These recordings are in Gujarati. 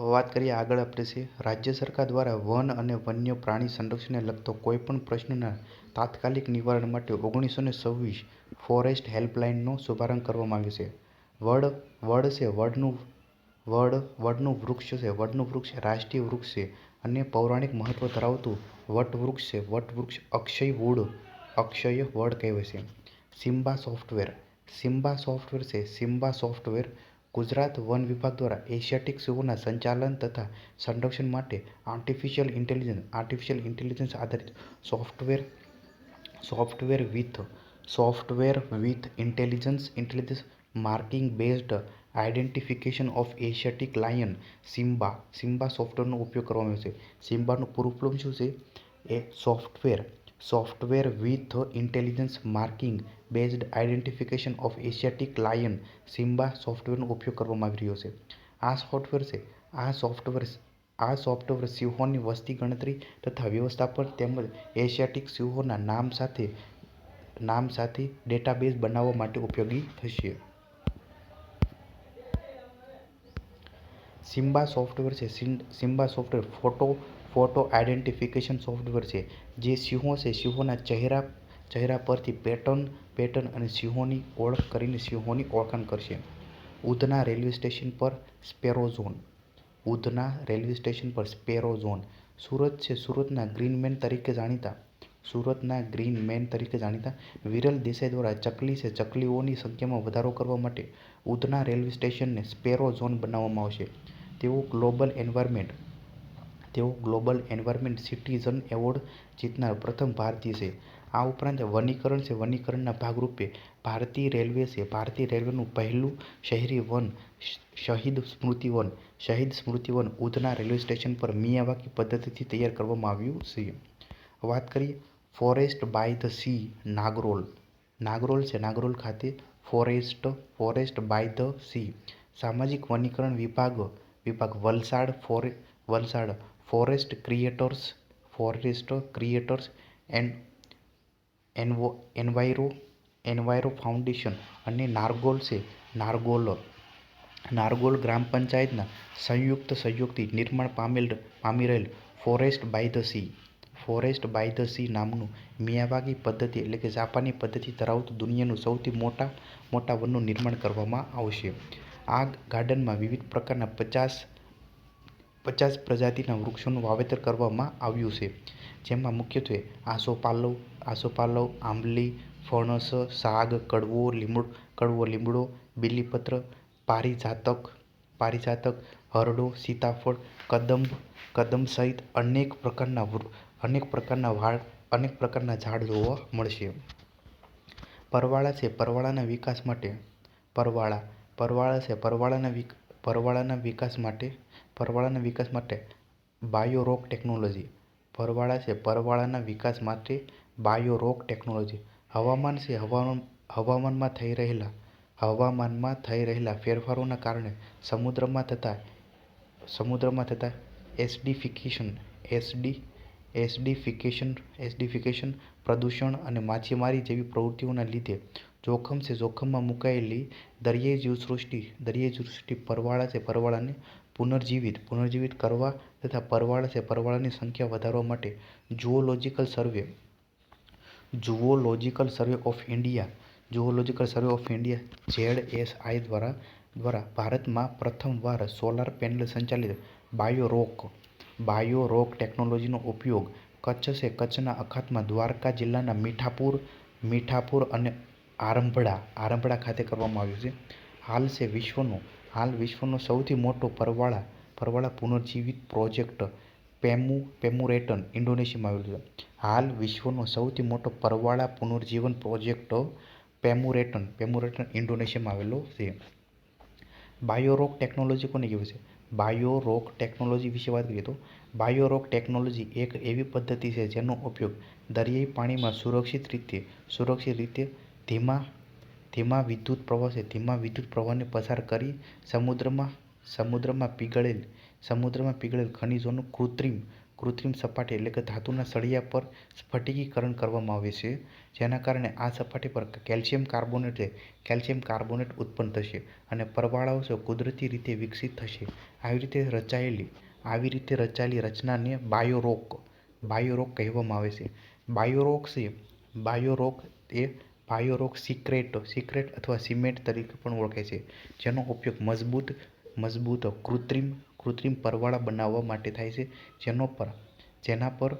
વાત કરીએ આગળ આપણે છે રાજ્ય સરકાર દ્વારા વન અને વન્ય પ્રાણી સંરક્ષણને લગતો કોઈપણ પ્રશ્નના તાત્કાલિક નિવારણ માટે ઓગણીસો ને છવ્વીસ ફોરેસ્ટ હેલ્પલાઇનનો શુભારંભ કરવામાં આવ્યો છે. વડ વડ છે, વડનું, વડ, વડનું વૃક્ષ છે, વડનું વૃક્ષ રાષ્ટ્રીય વૃક્ષ છે અને પૌરાણિક મહત્વ ધરાવતું વટવૃક્ષ છે વટવૃક્ષ અક્ષય વૂડ અક્ષય વડ કહેવાય છે. સિમ્બા સોફ્ટવેર સિમ્બા સોફ્ટવેર છે સિમ્બા સોફ્ટવેર ગુજરાત વન વિભાગ દ્વારા એશિયાટિક સિંહોના સંચાલન તથા સંરક્ષણ માટે આર્ટિફિશિયલ ઇન્ટેલિજન્સ આર્ટિફિશિયલ ઇન્ટેલિજન્સ આધારિત software software with software with intelligence intelligence marking based identification of Asiatic lion SIMBA SIMBA સોફ્ટવેરનો ઉપયોગ કરવામાં આવ્યો છે. સિમ્બાનું પૂરું ફોર્મ શું છે એ software software with intelligence marking based identification of Asiatic lion SIMBA સોફ્ટવેરનો ઉપયોગ કરવામાં આવી રહ્યો છે. આ સોફ્ટવેર છે આ સોફ્ટવેર આ સોફ્ટવેર સિંહોની વસ્તી ગણતરી તથા વ્યવસ્થાપન તેમજ એશિયાટિક સિંહોના નામ સાથે નામ સાથે ડેટાબેઝ બનાવવા માટે ઉપયોગી થશે. સિમ્બા સોફ્ટવેર છે SIMBA software, photo photo identification software છે, જે સિંહો છે, સિંહોના ચહેરા ચહેરા પરથી પેટર્ન પેટર્ન અને સિંહોની ઓળખ કરીને સિંહોની ઓળખાણ કરશે. ઉધના રેલવે સ્ટેશન પર sparrow zone Udhna railway station પર સ્પેરો ઝોન સુરત છે, સુરતના ગ્રીન મેન તરીકે જાણીતા સુરતના ગ્રીન મેન તરીકે જાણીતા વિરલ દેસાઈ દ્વારા ચકલી છે, ચકલીઓની સંખ્યામાં વધારો કરવા માટે ઉધના રેલવે સ્ટેશનને સ્પેરો ઝોન બનાવવામાં આવશે. તેઓ ગ્લોબલ એન્વાયરમેન્ટ, તેઓ ગ્લોબલ એન્વાયરમેન્ટ સિટીઝન એવોર્ડ જીતનાર પ્રથમ ભારતીય છે. આ ઉપરાંત વનીકરણ છે. વનીકરણના ભાગરૂપે ભારતીય રેલવે છે. ભારતીય રેલવેનું પહેલું શહેરી વન શહીદ સ્મૃતિ વન, શહીદ સ્મૃતિ વન ઉધના રેલવે સ્ટેશન પર મિયાવાકી પદ્ધતિથી તૈયાર કરવામાં આવ્યું છે. વાત કરીએ forest by the sea, Nargol. Nargol છે. નાગરોલ ખાતે forest forest by the sea. સામાજિક વનીકરણ વિભાગ વિભાગ Valsad ફોરે, Valsad forest creators forest creators and એનવો, enviro enviro foundation અને નારગોલ છે નારગોલ નારગોલ ગ્રામ પંચાયતના સંયુક્ત સહયોગથી નિર્માણ પામેલ પામી રહેલ forest by the sea forest by the sea નામનું મિયાવાગી પદ્ધતિ એટલે કે જાપાની પદ્ધતિ ધરાવતું દુનિયાનું સૌથી મોટા મોટા વનનું નિર્માણ કરવામાં આવશે. આ ગાર્ડનમાં વિવિધ પ્રકારના પચાસ પચાસ પ્રજાતિના વૃક્ષોનું વાવેતર કરવામાં આવ્યું છે. જેમાં મુખ્યત્વે આસોપાલવ આસોપાલવ આંબલી, ફણસ, સાગ, કડવો, લીમડો કડવો લીમડો, બીલીપત્ર, પારિજાતક પારિજાતક, હરડો, સીતાફળ, કદંબ કદંબ સહિત અનેક પ્રકારના અનેક પ્રકારના વાળ, અનેક પ્રકારના ઝાડ જોવા મળશે. પરવાળા છે પરવાળાના વિકાસ માટે પરવાળા પરવાળા છે, પરવાળાના પરવાળાના વિકાસ માટે, પરવાળાના વિકાસ માટે બાયોરોક ટેકનોલોજી. પરવાળા છે, પરવાળાના વિકાસ માટે બાયોરોક ટેકનોલોજી. હવામાન છે, હવામાન, હવામાનમાં થઈ રહેલા, હવામાનમાં થઈ રહેલા ફેરફારોના કારણે સમુદ્રમાં થતા સમુદ્રમાં થતા એસડીફિકેશન, એસડી, એસડીફિકેશન એસડીફિકેશન, પ્રદૂષણ અને માછીમારી જેવી પ્રવૃત્તિઓના લીધે જોખમ છે, જોખમમાં મુકાયેલી દરિયાઈ જીવસૃષ્ટિ દરિયાઈ જીવસૃષ્ટિ પરવાળા છે, પરવાળાને પુનર્જીવિત પુનર્જીવિત કરવા તથા પરવાળા છે, પરવાળાની સંખ્યા વધારવા માટે zoological survey. Zoological survey of India, zoological survey of India ZSI દ્વારા દ્વારા ભારતમાં પ્રથમવાર સોલાર પેનલ સંચાલિત બાયોરોક બાયોરોક ટેકનોલોજીનો ઉપયોગ કચ્છ છે કચ્છના અખાતમાં દ્વારકા જિલ્લાના મીઠાપુર મીઠાપુર અને આરંભળા આરંભડા ખાતે કરવામાં આવ્યું છે. હાલ છે વિશ્વનો, હાલ વિશ્વનો સૌથી મોટો પરવાળા પરવાળા પુનર્જીવિત પ્રોજેક્ટ પેમુ, પેમુરેટન ઇન્ડોનેશિયામાં આવેલું છે. હાલ વિશ્વનો સૌથી મોટો પરવાળા પુનર્જીવન પ્રોજેક્ટ પેમુરેટન પેમુરેટન ઇન્ડોનેશિયામાં આવેલો છે. બાયોરોક ટેકનોલોજી કોને કહેવાય છે બાયોરોક ટેકનોલોજી વિશે વાત કરીએ તો, બાયોરોક ટેકનોલોજી એક એવી પદ્ધતિ છે જેનો ઉપયોગ દરિયાઈ પાણીમાં સુરક્ષિત રીતે સુરક્ષિત રીતે ધીમા ધીમા વિદ્યુત પ્રવાહ છે ધીમા વિદ્યુત પ્રવાહને પસાર કરી સમુદ્રમાં સમુદ્રમાં પીગળેલ સમુદ્રમાં પીગળેલ ખનિજોનું કૃત્રિમ કૃત્રિમ સપાટી એટલે કે ધાતુના સળિયા પર સ્ફટિકીકરણ કરવામાં આવે છે, જેના કારણે આ સપાટી પર કેલ્શિયમ કાર્બોનેટ છે કેલ્શિયમ કાર્બોનેટ ઉત્પન્ન થશે અને પરવાળાઓ છે કુદરતી રીતે વિકસિત થશે. આવી રીતે રચાયેલી, આવી રીતે રચાયેલી રચનાને બાયોરોક બાયોરોક કહેવામાં આવે છે. બાયોરોક છે, બાયોરોક એ બાયોરોક સિક્રેટ સિક્રેટ અથવા સિમેન્ટ તરીકે પણ ઓળખાય છે, જેનો ઉપયોગ મજબૂત મજબૂત, કૃત્રિમ કૃત્રિમ પરવાળા બનાવવા માટે થાય છે. જેનો પર, જેના પર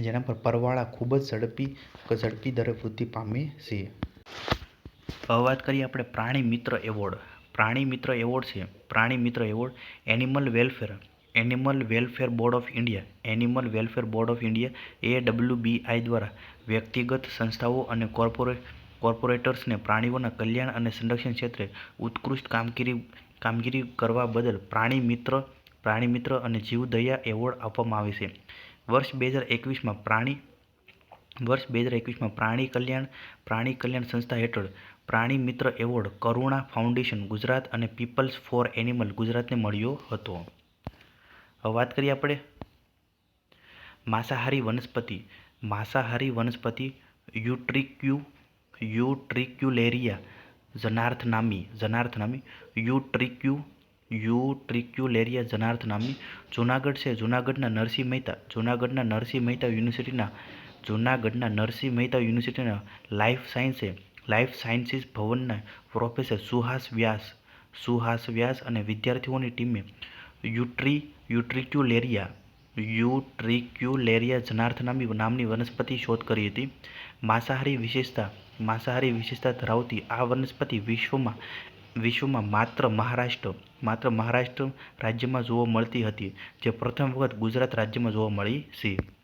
જેના પર પરવાળા ખૂબ જ ઝડપી ઝડપી દરે વૃદ્ધિ પામે છે. હવે વાત કરીએ આપણે પ્રાણી મિત્ર એવોર્ડ. પ્રાણી મિત્ર એવોર્ડ છે. Prani Mitra award, animal welfare. Animal welfare board of India, animal welfare board of India એ ડબલ્યુબીઆઈ દ્વારા વ્યક્તિગત સંસ્થાઓ અને કોર્પોરેટ કોર્પોરેટર્સને પ્રાણીઓના કલ્યાણ અને સંરક્ષણ ક્ષેત્રે ઉત્કૃષ્ટ કામગીરી કામગીરી કરવા બદલ પ્રાણી મિત્ર પ્રાણી મિત્ર અને જીવદયા એવોર્ડ આપવામાં આવે છે. વર્ષ બે હજાર એકવીસમાં પ્રાણી, વર્ષ બે હજાર એકવીસમાં પ્રાણી કલ્યાણ પ્રાણી કલ્યાણ સંસ્થા હેઠળ પ્રાણી મિત્ર એવોર્ડ કરુણા ફાઉન્ડેશન ગુજરાત અને પીપલ્સ ફોર એનિમલ ગુજરાતને મળ્યો હતો. હવે વાત કરીએ આપણે. માંસાહારી વનસ્પતિ. માંસાહારી વનસ્પતિ યુટ્રિક્યુ, યુટ્રિક્યુલેરિયા. જનાર્થનામી જનાર્થનામી યુટ્રિક્યુ, યુટ્રિક્યુલેરિયા જનાર્થનામી જૂનાગઢ છે. જૂનાગઢના નરસિંહ મહેતા. જૂનાગઢના નરસિંહ મહેતા યુનિવર્સિટીના, જૂનાગઢના નરસિંહ મહેતા યુનિવર્સિટીના લાઈફ સાયન્સે લાઈફ સાયન્સીસ ભવનના પ્રોફેસર સુહાસ વ્યાસ. સુહાસ વ્યાસ અને વિદ્યાર્થીઓની ટીમે યુટ્રી, યુટ્રિક્યુલેરિયા. યુટ્રિક્યુલેરિયા જનાર્થનામી નામની વનસ્પતિ શોધ કરી હતી. માંસાહારી વિશેષતા માંસાહારી વિશેષતા ધરાવતી આ વનસ્પતિ વિશ્વમાં વિશ્વમાં માત્ર મહારાષ્ટ્ર માત્ર મહારાષ્ટ્ર રાજ્યમાં જોવા મળતી હતી, જે પ્રથમ વખત ગુજરાત રાજ્યમાં જોવા મળી છે.